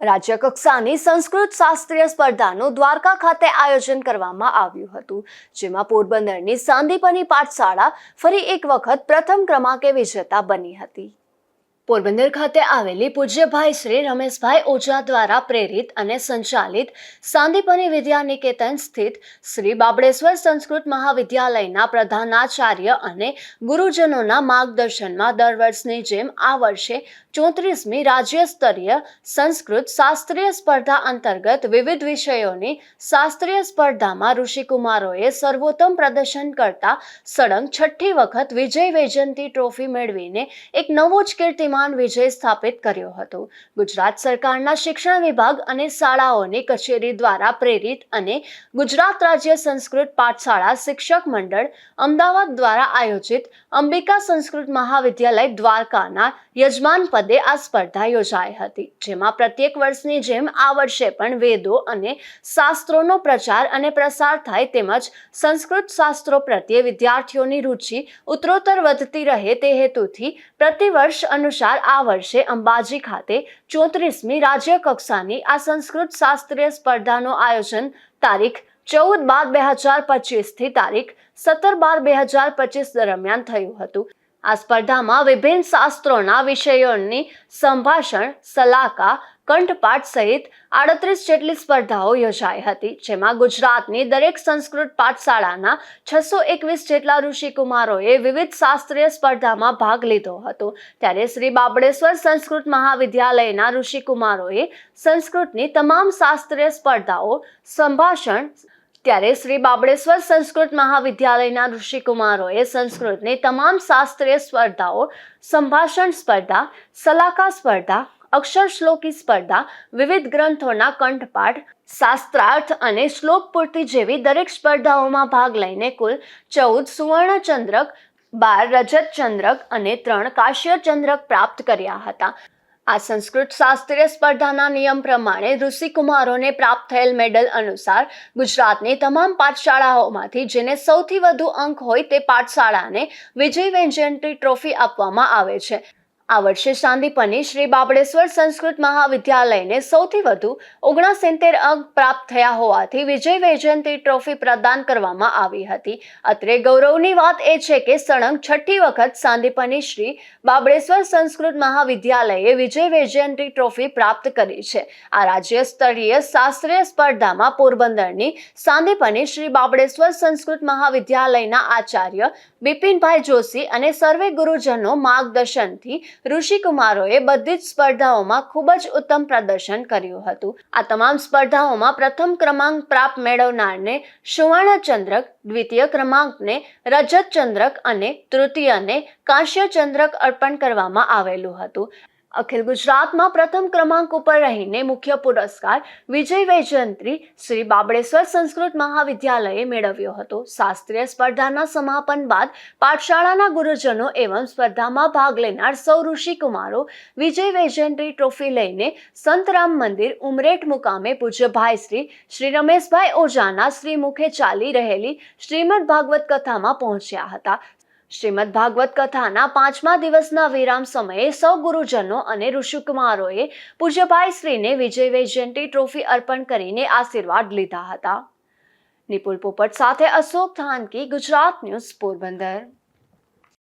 રાજ્ય કક્ષાની સંસ્કૃત શાસ્ત્રીય સ્પર્ધાનું દ્વારકા ખાતે આયોજન કરવામાં આવ્યું હતું, જેમાં પોરબંદરની સાંદીપની પાઠશાળા ફરી એક વખત પ્રથમ ક્રમાંકે વિજેતા બની હતી. પોરબંદર ખાતે આવેલી પૂજ્યભાઈ શ્રી રમેશભાઈ ઓઝા દ્વારા પ્રેરિત અને સંચાલિત સાંદીપની વિદ્યાનિકેતન સ્થિત શ્રી બાબડેશ્વર સંસ્કૃત મહાવિદ્યાલયના પ્રધાનાચાર્ય અને ગુરુજનોના માર્ગદર્શનમાં દર વર્ષની જેમ આ વર્ષે ચોત્રીસમી રાજ્ય સ્તરીય સંસ્કૃત શાસ્ત્રીય સ્પર્ધા અંતર્ગત વિવિધ વિષયોની શાસ્ત્રીય સ્પર્ધામાં ઋષિકુમારોએ સર્વોત્તમ પ્રદર્શન કરતા સળંગ છઠ્ઠી વખત વિજય વૈજયંતી ટ્રોફી મેળવીને એક નવો જ કીર્તિમાન વિજય સ્થાપિત કર્યો હતો. ગુજરાત સરકારના શિક્ષણ વિભાગ અને શાળાઓની કચેરી દ્વારા પ્રેરિત અને ગુજરાત રાજ્ય સંસ્કૃત પાઠશાળા શિક્ષક મંડળ અમદાવાદ દ્વારા આયોજિત અંબિકા સંસ્કૃત મહાવિદ્યાલય દ્વારકાના યજમાન પદે આ સ્પર્ધા યોજાઈ હતી, જેમાં પ્રત્યેક વર્ષની જેમ આ વર્ષે પણ વેદો અને શાસ્ત્રોનો પ્રચાર અને પ્રસાર થાય તેમજ સંસ્કૃત શાસ્ત્રો પ્રત્યે વિદ્યાર્થીઓની રુચિ ઉત્તરોત્તર વધતી રહે તે હેતુથી પ્રતિવર્ષ અનુસાર આ વર્ષે અંબાજી ખાતે ચોત્રીસમી રાજ્ય કક્ષાની આ સંસ્કૃત શાસ્ત્રીય સ્પર્ધાનું આયોજન તારીખ ચૌદ બાર બે હજાર પચીસથી તારીખ સત્તર બાર બે હજાર પચીસ દરમિયાન થયું હતું. આ સ્પર્ધામાં વિભિન્ન શાસ્ત્રોના વિષયોની સંભાષણ સલાહકા કંઠપાઠ સહિત આડત્રીસ જેટલી સ્પર્ધાઓ યોજાઈ હતી, જેમાં ગુજરાતની દરેક સંસ્કૃત પાઠશાળાના છસો એકવીસ જેટલા ઋષિકુમારોએ વિવિધ શાસ્ત્રીય સ્પર્ધામાં ભાગ લીધો હતો. ત્યારે શ્રી બાબળેશ્વર સંસ્કૃત મહાવિદ્યાલયના ઋષિકુમારોએ સંસ્કૃતની તમામ શાસ્ત્રીય સ્પર્ધાઓ સંભાષણ ત્યારે શ્રી બાબળેશ્વર સંસ્કૃત મહાવિદ્યાલયના ઋષિકુમારોએ સંસ્કૃતની તમામ શાસ્ત્રીય સ્પર્ધાઓ સંભાષણ સ્પર્ધા સલાકા સ્પર્ધા અક્ષર શ્લોકી સ્પર્ધા, વિવિધ ગ્રંથોના કંઠપાઠ, શાસ્ત્રાર્થ અને શ્લોક પૂર્તિ જેવી દરેક સ્પર્ધાઓમાં ભાગ લઈને કુલ ચૌદ સુવર્ણચંદ્રક, બાર રજત ચંદ્રક અને ત્રણ કાશ્ય ચંદ્રક પ્રાપ્ત કર્યા હતા. આ સંસ્કૃત શાસ્ત્રીય સ્પર્ધાના નિયમ પ્રમાણે ઋષિકુમારોને પ્રાપ્ત થયેલ મેડલ અનુસાર ગુજરાતની તમામ પાઠશાળાઓમાંથી જેને સૌથી વધુ અંક હોય તે પાઠશાળાને વિજય વૈજયંતી ટ્રોફી આપવામાં આવે છે. આ વર્ષે શાંતિપની શ્રી બાબળેશ્વર સંસ્કૃત મહાવિદ્યાલયને સૌથી વધુ ઓગણસિત્તેર અંક પ્રાપ્ત થયા હોવાથી વિજય વૈજયંતી ટ્રોફી પ્રદાન કરવામાં આવી હતી. અત્રે ગૌરવની વાત એ છે કે સળંગ છઠ્ઠી વખત સાંદીપની શ્રી બાબળેશ્વર સંસ્કૃત મહાવિદ્યાલયે વિજય વૈજયંતી ટ્રોફી પ્રાપ્ત કરી છે. આ રાજ્ય સ્તરીય શાસ્ત્રીય સ્પર્ધામાં પોરબંદરની સાંદીપની શ્રી બાબળેશ્વર સંસ્કૃત મહાવિદ્યાલયના આચાર્ય બિપિનભાઈ જોશી અને સર્વે ગુરુજનો માર્ગદર્શનથી ઋષિકુમારોએ બધી જ સ્પર્ધાઓમાં ખૂબ જ ઉત્તમ પ્રદર્શન કર્યું હતું. આ તમામ સ્પર્ધાઓમાં પ્રથમ ક્રમાંક પ્રાપ્ત મેળવનારને સુવર્ણ ચંદ્રક દ્વિતીય ક્રમાંકને રજત ચંદ્રક અને તૃતીયને કાંસ્ય ચંદ્રક અર્પણ કરવામાં આવેલું હતું. અખિલ ગુજરાતમાં પ્રથમ ક્રમાંક ઉપર રહીને મુખ્ય પુરસ્કાર વિજય વૈજયંત્રી શ્રી બાબળેશ્વર સંસ્કૃત મહાવિદ્યાલયે મેળવ્યો હતો. શાસ્ત્રીય સ્પર્ધાના સમાપન બાદ પાઠશાળાના ગુરુજનો એવં સ્પર્ધામાં ભાગ લેનાર સૌ ઋષિકુમારો વિજય વૈજયંત્રી ટ્રોફી લઈને સંતરામ મંદિર ઉમરેઠ મુકામે પૂજ્ય ભાઈ શ્રી શ્રી રમેશભાઈ ઓઝાના શ્રીમુખે ચાલી રહેલી શ્રીમદ ભાગવત કથામાં પહોંચ્યા હતા. શ્રીમદ ભાગવત કથાના પાંચમા દિવસના વિરામ સમયે સૌ ગુરુજનો અને ઋષિકુમારોએ પૂજ્યભાઈ શ્રીને વિજય વૈજયંતી ટ્રોફી અર્પણ કરીને આશીર્વાદ લીધા હતા. નિપુલ પોપટ સાથે અશોક થાનકી, ગુજરાત ન્યૂઝ પોરબંદર.